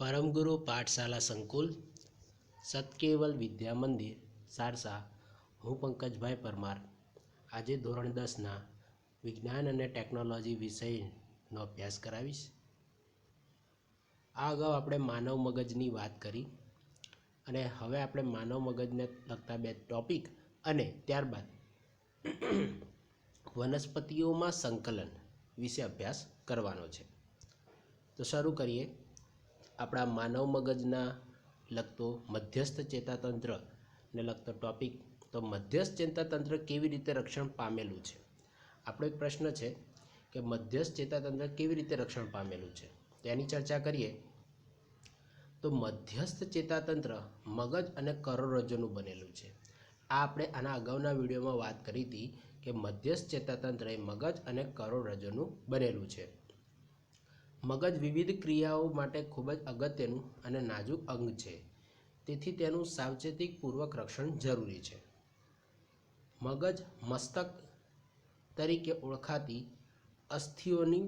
પરમગુરુ પાઠશાલા સંકુલ, સતકેવલ વિદ્યા મંદિર, સારસા. હું પંકજભાઈ પરમાર. આજે ધોરણ દસના વિજ્ઞાન અને ટેકનોલોજી વિષયનો અભ્યાસ કરાવીશ. આ અગાઉ આપણે માનવ મગજની વાત કરી અને હવે આપણે માનવ મગજને લગતા બે ટોપિક અને ત્યારબાદ વનસ્પતિઓમાં સંકલન વિશે અભ્યાસ કરવાનો છે. તો શરૂ કરીએ. આપણા માનવ મગજના લગતો મધ્યસ્થ ચેતાતંત્રને લગતો ટોપિક તો મધ્યસ્થ ચેતાતંત્ર કેવી રીતે રક્ષણ પામેલું છે? આપણો એક પ્રશ્ન છે કે મધ્યસ્થ ચેતાતંત્ર કેવી રીતે રક્ષણ પામેલું છે? તેની ચર્ચા કરીએ. તો મધ્યસ્થ ચેતાતંત્ર મગજ અને કરોડરજ્જુનું બનેલું છે. આ આપણે આના અગાઉના વિડીયોમાં વાત કરી હતી કે મધ્યસ્થ ચેતાતંત્ર એ મગજ અને કરોડરજ્જુનું બનેલું છે. મગજ વિવિધ ક્રિયાઓ માટે ખૂબ જ અગત્યનું અને નાજુક અંગ છે. તેથી તેનું સાવચેતીપૂર્વક રક્ષણ જરૂરી છે. મગજ મસ્તક તરીકે ઓળખાતી અસ્થિઓની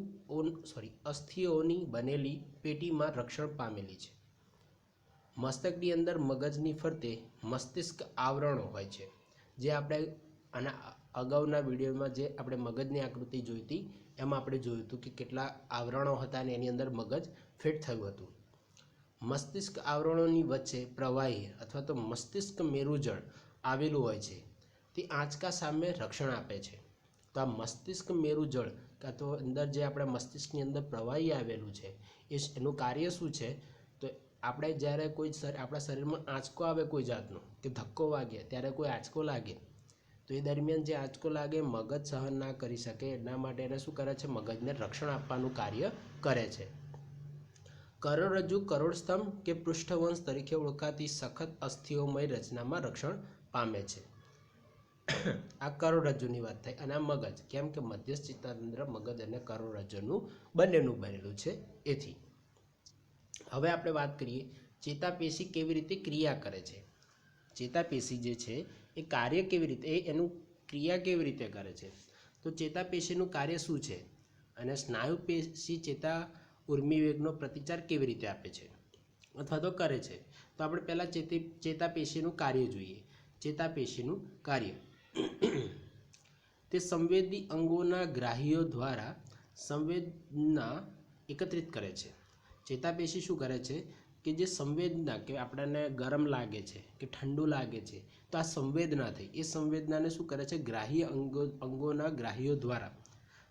સોરી અસ્થિઓની બનેલી પેટીમાં રક્ષણ પામેલી છે. મસ્તકની અંદર મગજની ફરતે મસ્તિષ્ક આવરણો હોય છે, જે આપણે આના અગાઉના વિડીયોમાં જે આપણે મગજની આકૃતિ જોઈ હતી, એમાં આપણે જોયું હતું કે કેટલા આવરણો હતા અને એની અંદર મગજ ફિટ થયું હતું. મસ્તિષ્ક આવરણોની વચ્ચે પ્રવાહી અથવા તો મસ્તિષ્ક મેરુજળ આવેલું હોય છે. તે આંચકા સામે રક્ષણ આપે છે. તો આ મસ્તિષ્ક મેરુજળ કાં તો અંદર જે આપણા મસ્તિષ્કની અંદર પ્રવાહી આવેલું છે, એ એનું કાર્ય શું છે? તો આપણે જ્યારે કોઈ આપણા શરીરમાં આંચકો આવે કોઈ જાતનો, કે ધક્કો વાગે, ત્યારે કોઈ આંચકો લાગે તો એ દરમિયાન જે આંચકો લાગે મગજ સહન ના કરી શકે, એના માટે એને શું કરે છે? મગજને રક્ષણ આપવાનું કાર્ય કરે છે. કરોડરજ્જુ કરોડસ્તંભ કે પૃષ્ઠવંશ તરીકે ઓળખાતી સખત અસ્થિઓમય રચનામાં રક્ષણ પામે છે. આ કરોડરજ્જુની વાત થઈ અને આ મગજ, કેમ કે મધ્યસ્થ ચેતાતંત્ર મગજ અને કરોડરજ્જુનું બંનેનું બનેલું છે એથી. હવે આપણે વાત કરીએ ચેતાપેશી કેવી રીતે ક્રિયા કરે છે. ચેતાપેશી જે છે એ કાર્ય કેવી રીતે, એ એનું ક્રિયા કેવી રીતે કરે છે? તો ચેતાપેશીનું કાર્ય શું છે? અને સ્નાયુ પેશી ચેતા ઉર્મિવેગનો પ્રતિચાર કેવી રીતે આપે છે? અથવા તો કરે છે? તો આપણે પહેલાં ચેતી, ચેતાપેશીનું કાર્ય જોઈએ. ચેતાપેશીનું કાર્ય. તે સંવેદી અંગોના ગ્રાહીઓ દ્વારા સંવેદના એકત્રિત કરે છે. ચેતાપેશી શું કરે છે? કે જે સંવેદના કે આપણને ગરમ લાગે છે, કે ઠંડુ લાગે છે, તો આ સંવેદના થઈ. એ સંવેદનાને શું કરે છે? ગ્રાહ્ય અંગો, અંગોના ગ્રાહીઓ દ્વારા.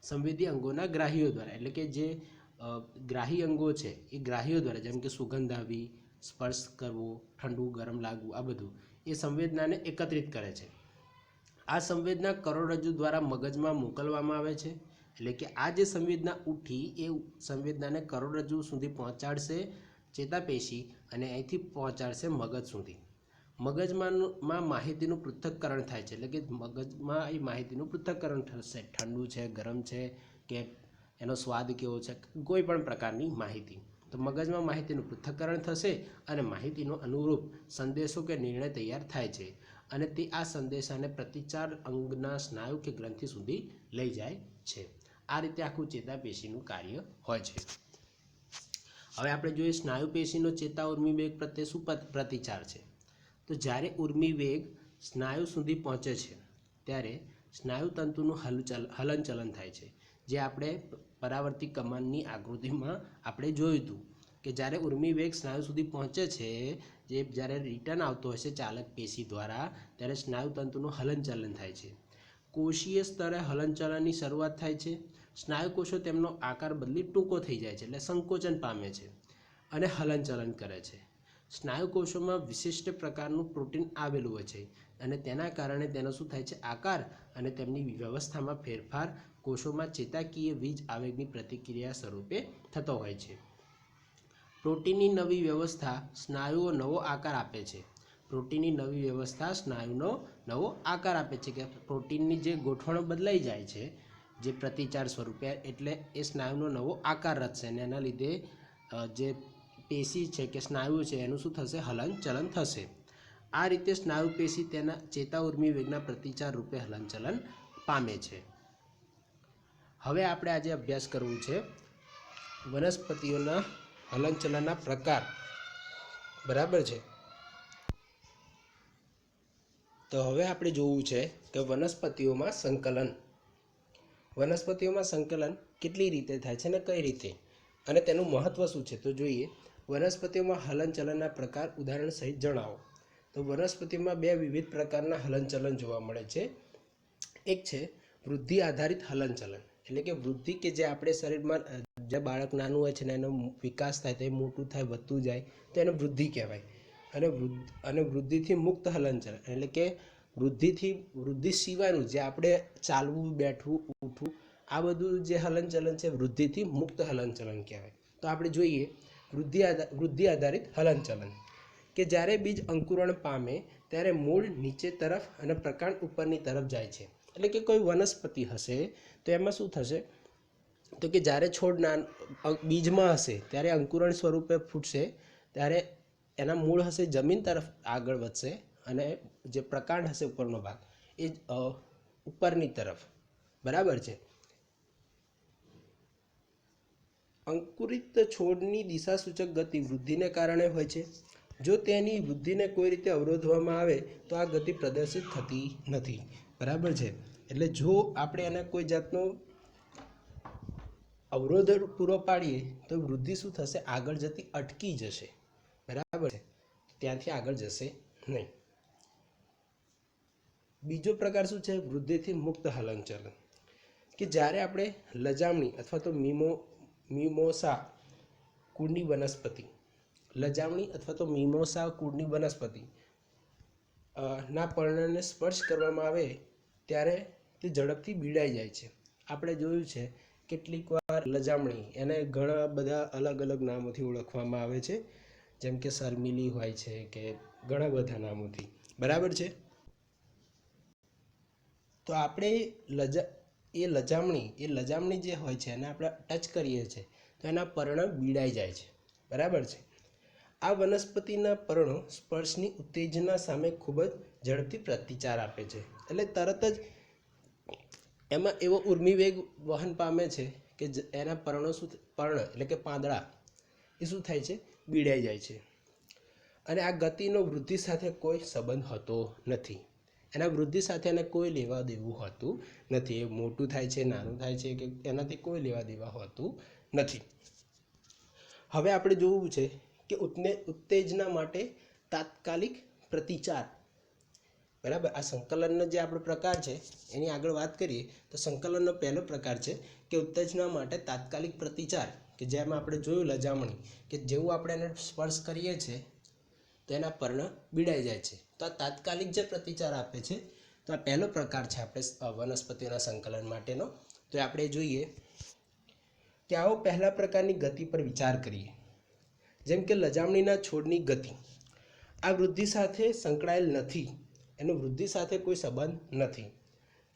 સંવેદી અંગોના ગ્રાહીઓ દ્વારા. એટલે કે જે ગ્રાહી અંગો છે, એ ગ્રાહીઓ દ્વારા, જેમ કે સુગંધ આવી, સ્પર્શ કરવો, ઠંડુ, ગરમ લાગવું, આ બધું, એ સંવેદનાને એકત્રિત કરે છે. આ સંવેદના કરોડરજ્જુ દ્વારા મગજમાં મોકલવામાં આવે છે. એટલે કે આ જે સંવેદના ઉઠી, એ સંવેદનાને કરોડરજ્જુ સુધી પહોંચાડશે ચેતાપેશી અને અહીંથી પહોંચાડશે મગજ સુધી. મગજમાં માહિતીનું પૃથ્થકરણ થાય છે. એટલે કે મગજમાં એ માહિતીનું પૃથ્થકરણ થશે. ઠંડુ છે, ગરમ છે, કે એનો સ્વાદ કેવો છે, કોઈ પણ પ્રકારની માહિતી. તો મગજમાં માહિતીનું પૃથ્થકરણ થશે અને માહિતીનો અનુરૂપ સંદેશો કે નિર્ણય તૈયાર થાય છે. અને તે આ સંદેશાને પ્રતિચાર અંગના સ્નાયુ કે ગ્રંથિ સુધી લઈ જાય છે. આ રીતે આખું ચેતાપેશીનું કાર્ય હોય છે. હવે આપણે જોઈએ સ્નાયુ પેશીનો ચેતા ઉર્મિ વેગ પ્રત્યે શું પ્રતિચાર છે? તો જ્યારે ઉર્મિ વેગ સ્નાયુ સુધી પહોંચે છે, ત્યારે સ્નાયુ તંતુનું હલચલ હલનચલન થાય છે. જે આપણે પરાવર્તી કમાનની આકૃતિમાં આપણે જોયું હતું કે જ્યારે ઉર્મિ વેગ સ્નાયુ સુધી પહોંચે છે, જે જ્યારે રિટર્ન આવતો હશે ચાલક પેશી દ્વારા, ત્યારે સ્નાયુ તંતુનું હલનચલન થાય છે. કોષીય સ્તરે હલનચલનની શરૂઆત થાય છે. સ્નાયુ કોષો તેમનો આકાર બદલી ટૂંકો થઈ જાય છે એટલે સંકોચન પામે છે અને હલનચલન કરે છે. સ્નાયુ કોષોમાં વિશિષ્ટ પ્રકારનું પ્રોટીન આવેલું હોય છે અને તેના કારણે તેનો શું થાય છે? આકાર અને તેમની વ્યવસ્થામાં ફેરફાર કોષોમાં ચેતાકીય વીજ આવેગની પ્રતિક્રિયા સ્વરૂપે થતો હોય છે. પ્રોટીનની નવી વ્યવસ્થા સ્નાયુઓ નવો આકાર આપે છે. પ્રોટીનની નવી વ્યવસ્થા સ્નાયુનો નવો આકાર આપે છે કે પ્રોટીનની જે ગોઠવણો બદલાઈ જાય છે, જે પ્રતિચાર સ્વરૂપે, એટલે એ સ્નાયુનો નવો આકાર રચશે અને એના લીધે જે પેશી છે કે સ્નાયુ છે, એનું શું થશે? હલનચલન થશે. આ રીતે સ્નાયુ પેશી તેના ચેતા ઉર્મી વેગના પ્રતિચાર રૂપે હલનચલન પામે છે. હવે આપણે આજે અભ્યાસ કરવું છે વનસ્પતિઓના હલનચલનના પ્રકાર. બરાબર છે? તો હવે આપણે જોવું છે કે વનસ્પતિઓમાં સંકલન. વનસ્પતિઓમાં સંકલન કેટલી રીતે થાય છે અને કઈ રીતે? અને તેનું મહત્ત્વ શું છે? તો જોઈએ, વનસ્પતિઓમાં હલનચલનના પ્રકાર ઉદાહરણ સહિત જણાવો. તો વનસ્પતિમાં બે વિવિધ પ્રકારના હલનચલન જોવા મળે છે. એક છે વૃદ્ધિ આધારિત હલનચલન. એટલે કે વૃદ્ધિ કે જે આપણે શરીરમાં, જે બાળક નાનું હોય છે ને એનો વિકાસ થાય, તે મોટું થાય, વધતું જાય, તો એને વૃદ્ધિ કહેવાય. અને વૃદ્ધ, અને વૃદ્ધિથી મુક્ત હલનચલન, એટલે કે વૃદ્ધિથી, વૃદ્ધિ સિવાયનું જે આપણે ચાલવું, બેઠવું, ઉઠવું, આ બધું જે હલનચલન છે, વૃદ્ધિથી મુક્ત હલનચલન કહેવાય. તો આપણે જોઈએ વૃદ્ધિ આધાર વૃદ્ધિ આધારિત હલનચલન, કે જ્યારે બીજ અંકુરણ પામે ત્યારે મૂળ નીચે તરફ અને પ્રકાંડ ઉપરની તરફ જાય છે. એટલે કે કોઈ વનસ્પતિ હશે, તો એમાં શું થશે? તો કે જ્યારે છોડ નાન બીજમાં હશે, ત્યારે અંકુરણ સ્વરૂપે ફૂટશે, ત્યારે એના મૂળ હશે જમીન તરફ આગળ વધશે અને જે પ્રકાંડ હશે ઉપરનો ભાગ, એ ઉપરની તરફ. બરાબર છે? અંકુરિત છોડની દિશાસૂચક ગતિ વૃદ્ધિને કારણે હોય છે. જો તેની વૃદ્ધિને કોઈ રીતે અવરોધવામાં આવે, તો આ ગતિ પ્રદર્શિત થતી નથી. બરાબર છે? એટલે જો આપણે એને કોઈ જાતનો અવરોધ પૂરો પાડીએ, તો વૃદ્ધિ શું થશે? આગળ જતી અટકી જશે. બરાબર છે? ત્યાંથી આગળ જશે નહીં. બીજો પ્રકાર શું છે? વૃદ્ધિથી મુક્ત હલનચલન. કે જ્યારે આપણે લજામણી અથવા તો મીમો, મીમોસા કુળની વનસ્પતિ, લજામણી અથવા તો મીમોસા કુળની વનસ્પતિ ના પર્ણને સ્પર્શ કરવામાં આવે ત્યારે તે ઝડપથી બીડાઈ જાય છે. આપણે જોયું છે કેટલીક વાર લજામણી એને ઘણા બધા અલગ અલગ નામોથી ઓળખવામાં આવે છે. જેમ કે શર્મિલી હોય છે કે ઘણા બધા નામોથી. બરાબર છે? તો આપણે લજા, એ લજામણી એ લજામણી જે હોય છે એને આપણે ટચ કરીએ છીએ, તો એના પર્ણ બીડાઈ જાય છે. બરાબર છે? આ વનસ્પતિના પર્ણો સ્પર્શની ઉત્તેજના સામે ખૂબ જ ઝડપથી પ્રતિચાર આપે છે. એટલે તરત જ એમાં એવો ઉર્મિવેગ વહન પામે છે કે એના પર્ણો શું પર્ણ એટલે કે પાંદડા એ શું થાય છે? બીડાઈ જાય છે. અને આ ગતિનો વૃદ્ધિ સાથે કોઈ સંબંધ હોતો નથી. એના વૃદ્ધિ સાથે એને કોઈ લેવા દેવું હોતું નથી. એ મોટું થાય છે, નાનું થાય છે કે એનાથી કોઈ લેવા દેવા હોતું નથી. હવે આપણે જોવું છે કે ઉત્ને, ઉત્તેજના માટે તાત્કાલિક પ્રતિચાર. બરાબર? આ સંકલનનો જે આપણો પ્રકાર છે, એની આગળ વાત કરીએ તો સંકલનનો પહેલો પ્રકાર છે કે ઉત્તેજના માટે તાત્કાલિક પ્રતિચાર. કે જેમાં આપણે જોયું લજામણી, કે જેવું આપણે એને સ્પર્શ કરીએ છીએ તો એના પર્ણ બીડાઈ જાય છે. તો આ તાત્કાલિક જે પ્રતિચાર આપે છે, તો આ પહેલો પ્રકાર છે આપણે વનસ્પતિઓના સંકલન માટેનો. તો આપણે જોઈએ કે આવો પહેલા પ્રકારની ગતિ પર વિચાર કરીએ. જેમ કે લજામણીના છોડની ગતિ. આ વૃદ્ધિ સાથે સંકળાયેલ નથી. એનો વૃદ્ધિ સાથે કોઈ સંબંધ નથી.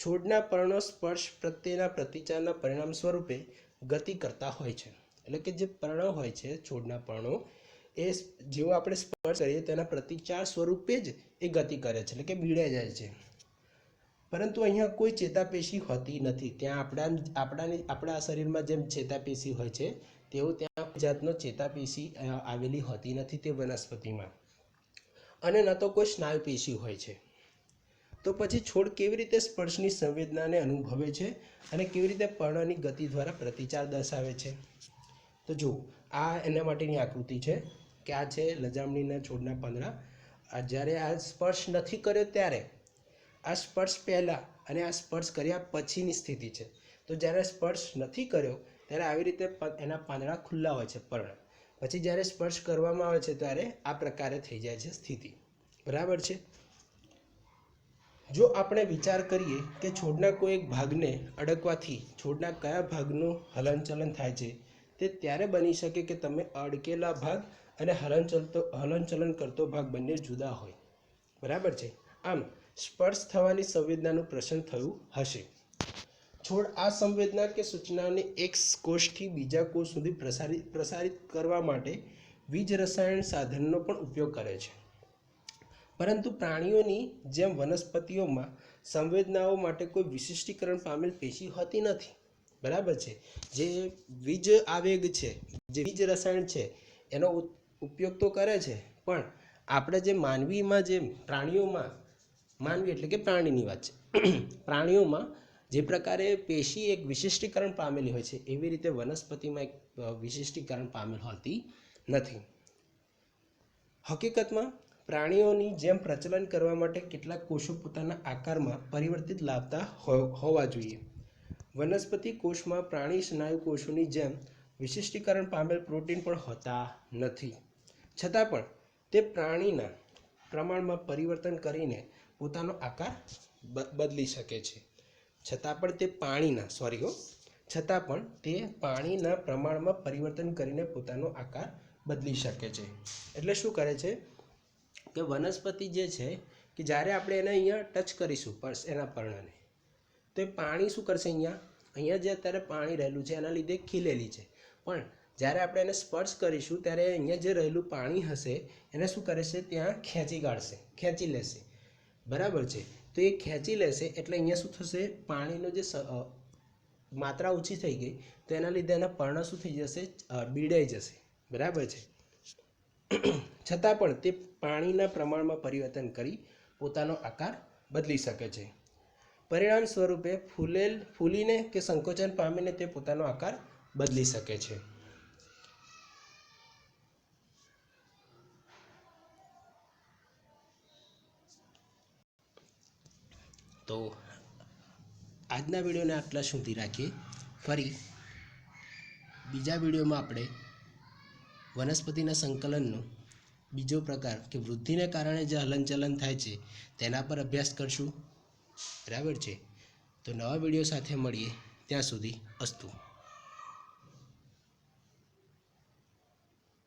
છોડના પર્ણો સ્પર્શ પ્રત્યેના પ્રતિચારના પરિણામ સ્વરૂપે ગતિ કરતા હોય છે. એટલે કે જે પર્ણો હોય છે, છોડના પર્ણો, એ જેવો આપણે સ્પર્શ કરીએ, તેના પ્રતિચાર સ્વરૂપે જ એ ગતિ કરે છે, એટલે કે બીડાઈ જાય છે. પરંતુ અહીંયા કોઈ ચેતાપેશી હોતી નથી. ત્યાં આપણા, આપણાની, આપણા શરીરમાં જેમ ચેતાપેશી હોય છે તેવું ત્યાં જાતનો ચેતાપેશી આવેલી હોતી નથી તે વનસ્પતિમાં. અને ન તો કોઈ સ્નાયુપેશી હોય છે. તો પછી છોડ કેવી રીતે સ્પર્શની સંવેદનાને અનુભવે છે અને કેવી રીતે પર્ણની ગતિ દ્વારા પ્રતિચાર દર્શાવે છે? તો જુઓ, આ એના માટેની આકૃતિ છે કે આ છે લજામણીના છોડના પાંદડા. આ જ્યારે આ સ્પર્શ નથી કર્યો ત્યારે, આ સ્પર્શ પહેલાં અને આ સ્પર્શ કર્યા પછીની સ્થિતિ છે. તો જ્યારે સ્પર્શ નથી કર્યો ત્યારે આવી રીતે એના પાંદડા ખુલ્લા હોય છે, પર્ણ. પછી જ્યારે સ્પર્શ કરવામાં આવે છે ત્યારે આ પ્રકારે થઈ જાય છે સ્થિતિ. બરાબર છે? જો આપણે વિચાર કરીએ કે છોડના કોઈ એક ભાગને અડકવાથી છોડના કયા ભાગનું હલનચલન થાય છે તે ત્યારે બની શકે કે તમે અડકેલા ભાગ અને હલનચલતો હલનચલન કરતો ભાગ બંને જુદા હોય. બરાબર છે? આમ, સ્પર્શ થવાની સંવેદનાનું પ્રસન્ન થયું હશે. છોડ આ સંવેદના કે સૂચનાને એક કોષથી બીજા કોષ સુધી પ્રસારિત પ્રસારિત કરવા માટે વીજ રસાયણ સાધનનો પણ ઉપયોગ કરે છે. પરંતુ પ્રાણીઓની જેમ વનસ્પતિઓમાં સંવેદનાઓ માટે કોઈ વિશિષ્ટીકરણ પામેલ પેશી હોતી નથી. બરાબર છે. જે વીજ આવેગ છે, જે વીજ રસાયણ છે, એનો ઉપયોગ તો કરે છે, પણ આપણે જે માનવીમાં જે પ્રાણીઓમાં, માનવી એટલે કે પ્રાણીની વાત છે. પ્રાણીઓમાં જે પ્રકારે પેશી એક વિશિષ્ટીકરણ પામેલી હોય છે, એવી રીતે વનસ્પતિમાં એક વિશિષ્ટીકરણ પામેલ હોતી નથી. હકીકતમાં પ્રાણીઓની જેમ પ્રચલન કરવા માટે કેટલાક કોષો પોતાના આકારમાં પરિવર્તિત લાવતા હોવા જોઈએ. વનસ્પતિ કોષમાં પ્રાણી સ્નાયુ કોષોની જેમ વિશિષ્ટીકરણ પામેલ પ્રોટીન પણ હોતા નથી. છતાં પણ તે પ્રાણીના પ્રમાણમાં પરિવર્તન કરીને પોતાનો આકાર બદલી શકે છે. છતાં પણ તે પાણીના સોરી હો, છતાં પણ તે પાણીના પ્રમાણમાં પરિવર્તન કરીને પોતાનો આકાર બદલી શકે છે. એટલે શું કરે છે કે વનસ્પતિ જે છે કે જ્યારે આપણે એને અહીંયા ટચ કરીશું, પર્સ, એના પર્ણને તો એ પાણી શું કરશે અહીંયા? અહીંયા જે અત્યારે પાણી રહેલું છે, એના લીધે ખીલેલી છે. પણ જ્યારે આપણે એને સ્પર્શ કરીશું, ત્યારે અહીંયા જે રહેલું પાણી હશે, એને શું કરે છે ત્યાં ખેંચી કાઢશે, ખેંચી લેશે. બરાબર છે? તો એ ખેંચી લેશે એટલે અહીંયા શું થશે? પાણીનો જે માત્રા ઓછી થઈ ગઈ, તો એના લીધે એના પર્ણ શું થઈ જશે? બીડાઈ જશે. બરાબર છે? છતાં પણ તે પાણીના પ્રમાણમાં પરિવર્તન કરી પોતાનો આકાર બદલી શકે છે. પરિણામ સ્વરૂપે ફૂલેલ, ફૂલીને કે સંકોચન પામીને તે પોતાનો આકાર બદલી શકે છે. તો આજના વિડીયોને આટલા સુધી રાખીએ. ફરી બીજા વિડીયોમાં આપણે વનસ્પતિના સંકલનનો બીજો પ્રકાર કે વૃદ્ધિને કારણે જે હલનચલન થાય છે તેના પર અભ્યાસ કરશું. બરાબર છે. તો નવા વીડિયો સાથે મળીએ ત્યાં સુધી અસ્તુ.